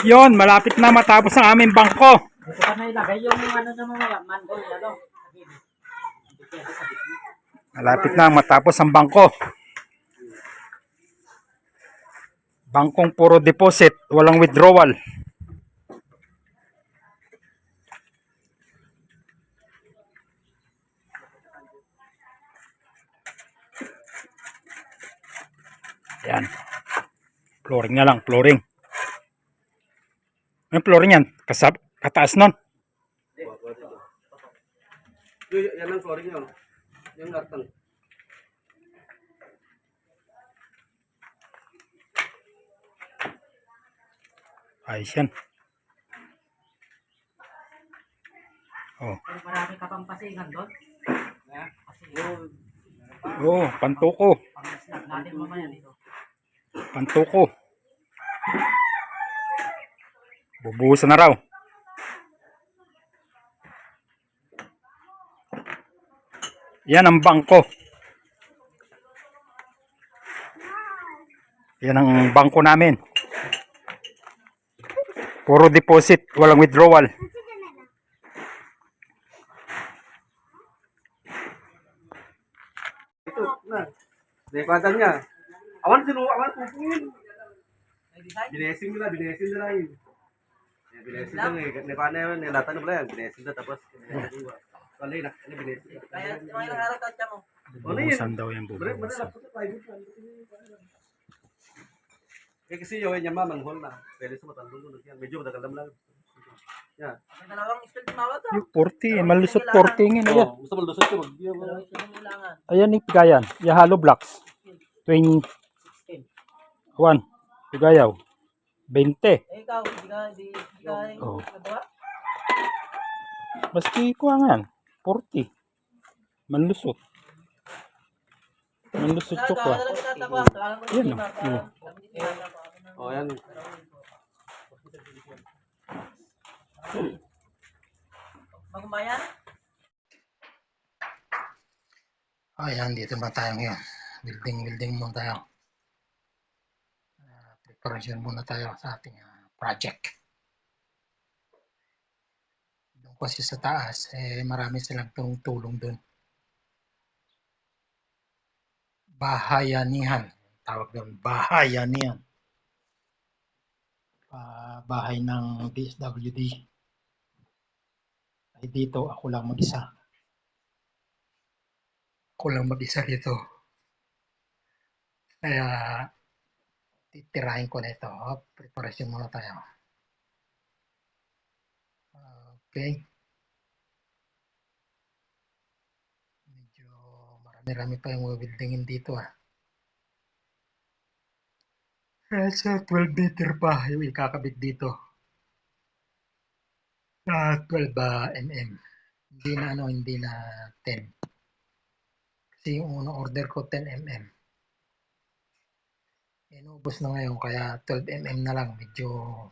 Yon, malapit na matapos ang aming bangko. Dito ka na ilagay yung ano na mga manhole, ano? Malapit na matapos ang bangko. Bangkong puro deposit, walang withdrawal. Yan. Flooring na lang, flooring. May flooring yan. Kasab, kataas nun. Yung, yan ang flooring yun. Yung latang. Ayos yan. Oh. Pero marami ka pang pasingan doon. Kasi Oh, pantuko. pang-snap natin mamaya dito. Pantuko. Bubuhusan na raw. Yan ang bangko. Yan ang bangko namin. Puro deposit, walang withdrawal. Ito, na. Dekwatan niya. Awan sinu, awan pupungin. Binesin nila, binesin nila yun. Binesin lang eh. Dekwatan na yun, nilatan na pala yan. Binesin na tapos. Kali na, ini binesin. Kaya, may nangarap ka mo. Bubuhusan daw yan, bubuhusan. dito. Eh kasi yung niya mamanghol na. Pwede sa matandong doon yan. Medyo matagal lang. Yan. Dalawang skill tumawag ka. Yung 40, malusot 40 ngayon. Ayan. Oh, gusto mo lusot ko. Ayan yung pigayan. Yung hollow blocks. 20, 16. 1. Pigayaw. 20. Eh, ikaw, hindi ka, hindi, hindi ka, Oh. nagawa? Baski ko nga yan. 40. Manlusot. Manlusot mo Yan, hindi oh. Oh. Oh, yan. Magmayan? Ayan, dito na tayo ngayon. Building, building muna tayo. Preparation muna tayo sa ating ah, project. Doon kasi sa taas, eh, marami silang tumutulong doon. Bahayanihan. Tawag doon, bahayanihan. Ah, bahay ng DSWD. Ay dito, ako lang mag-isa ako lang mag-isa dito. Kaya, titirahin ko na ito. Preparation muna tayo. Okay. Medyo marami-rami pa yung buildingin dito ah. Nasa 12 meter pa yung ikakabit dito. Ah, 12 ah, mm. Hindi na ano, hindi na 10. Kasi yung unang order ko 10 mm. Inubos na ngayon kaya 12 mm na lang. Medyo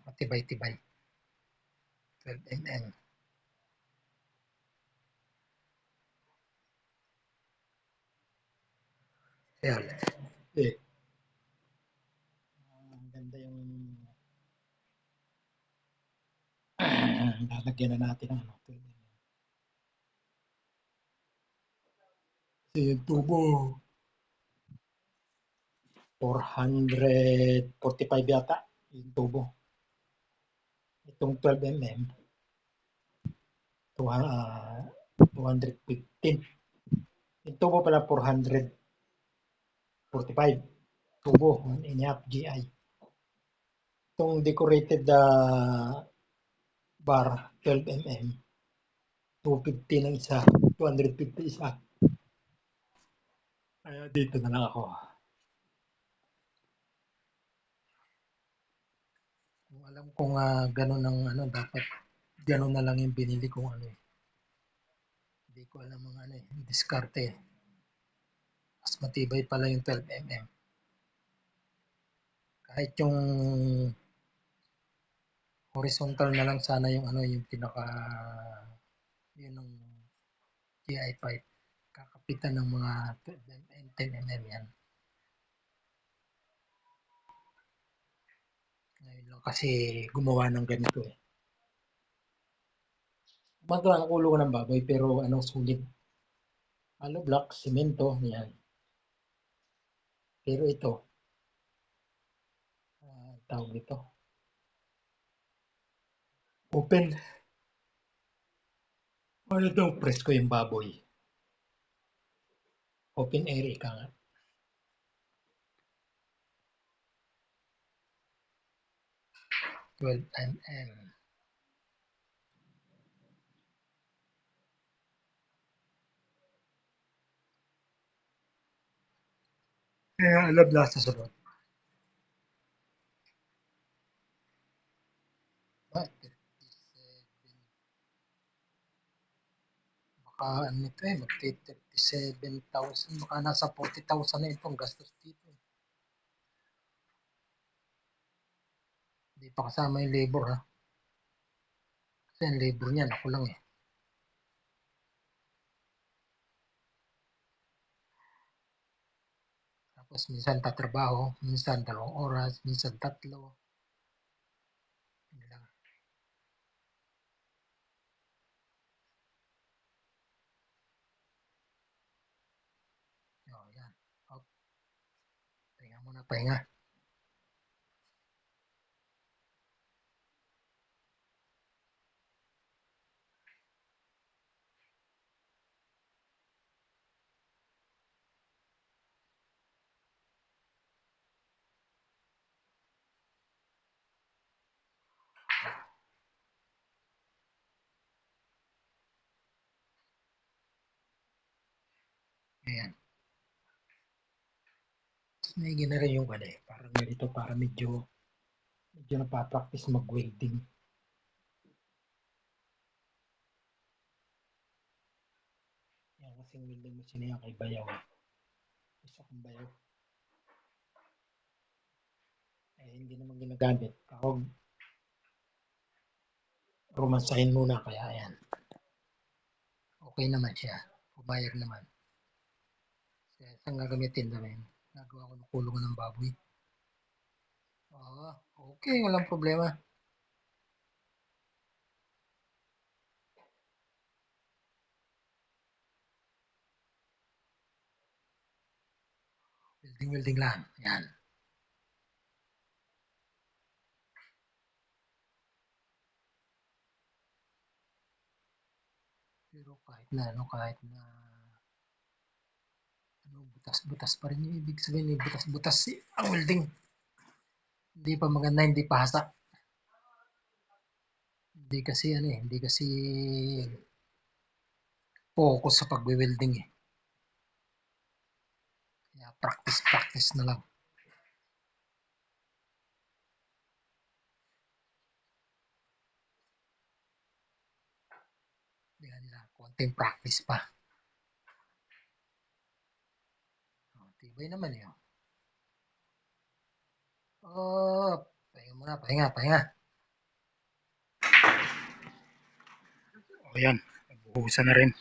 matibay-tibay. 12 mm. Ayan. Eh. Ang ganda yung lalagyan na natin ano. 12. Kasi yung tubo 445 yata yung tubo. Itong 12 mm to, ah, 215. Yung tubo pala 445 tubo, 1 and a half GI. Itong decorated ah, bar 12 mm 250 ng isa, 250 isa. Kaya dito na lang ako. Kung alam kong uh, gano'n ang ano, dapat gano'n na lang yung binili kong ano eh. Hindi ko alam ang ano eh, diskarte eh. Mas matibay pala yung 12 mm. Kahit yung horizontal na lang sana yung ano yung pinaka yun ng GI pipe kakapitan ng mga 12 mm, 10 mm yan. Ngayon lang kasi gumawa ng ganito eh. Gumagawa ng kulungan ng baboy pero anong sulit? Hollow block, simento, yan. Pero ito, ah, tawag ito, open. Ano daw presko yung baboy? Open air ika nga. Twelve mm. Kaya alam na sa sunod. Ba, 37. Baka ano ito eh, magti 37,000. Baka nasa 40,000 na itong gastos dito. Hindi pa kasama yung labor ha. Kasi ang labor niyan, ako lang eh. Tapos minsan tatrabaho, minsan dalawang oras, minsan tatlo. Oh, yan. Hop. Pahinga muna, pahinga. Ayan. Maigi na rin yung ano eh. Parang ganito, para medyo medyo napapractice mag-welding. Yan kasing welding machine na yan kay Bayaw. Isa kong Bayaw. Eh, hindi naman ginagamit. Ako, romansahin muna kaya ayan. Okay naman siya. Pumayag naman. Kaya saan gagamitin namin? Nagawa ko ng kulungan ng baboy. Ah, okay, walang problema. Welding lang. Yan. Pero kahit na, ano, kahit na butas-butas pa rin yung ibig sabihin, eh, butas-butas si ang welding. Hindi pa maganda, hindi pa hasak. Hindi kasi ano eh, hindi kasi focus sa pagwe-welding eh. Kaya practice, practice na lang. Hindi nila, konting practice pa. Oh, tibay naman eh. Oh, pahinga muna, pahinga, pahinga. O yan, nabuhusan na rin.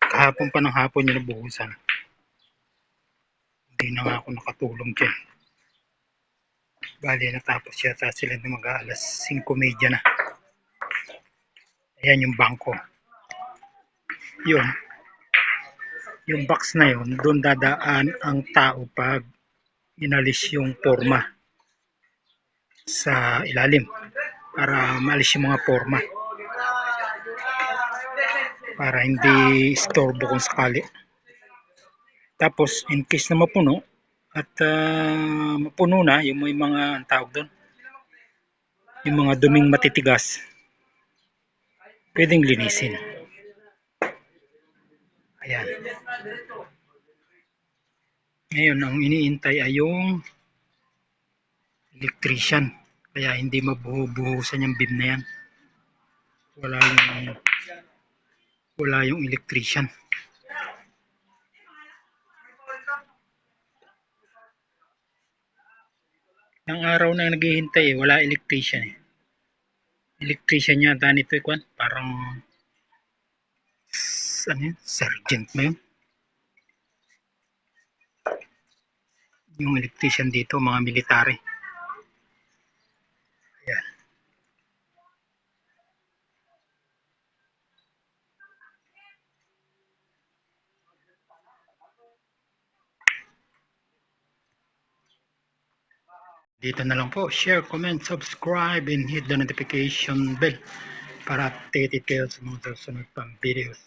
Kahapon pa ng hapon yun nabuhusan. Hindi na nga ako nakatulong dyan. Bali, natapos yata sila ng mga alas 5.30 na. Ayan yung bangko. Yun. Yung box na yun, doon dadaan ang tao pag inalis yung forma sa ilalim para maalis yung mga forma para hindi istorbo kung sakali. Tapos, in case na mapuno, at ah, mapuno na, yung may mga ang tawag doon, yung mga duming matitigas, pwedeng linisin. Ayan. Ngayon, ang iniintay ay yung electrician. Kaya hindi mabuhubuhusan yung beam na yan. Wala yung wala yung electrician. Ang araw na naghihintay eh, wala electrician eh. Electrician yata nito eh, kwan. Parang is ano yun? Sergeant na yun. Yung electrician dito, mga military. Ayan. Dito na lang po, share, comment, subscribe, and hit the notification bell para updated kayo sa mga susunod pang videos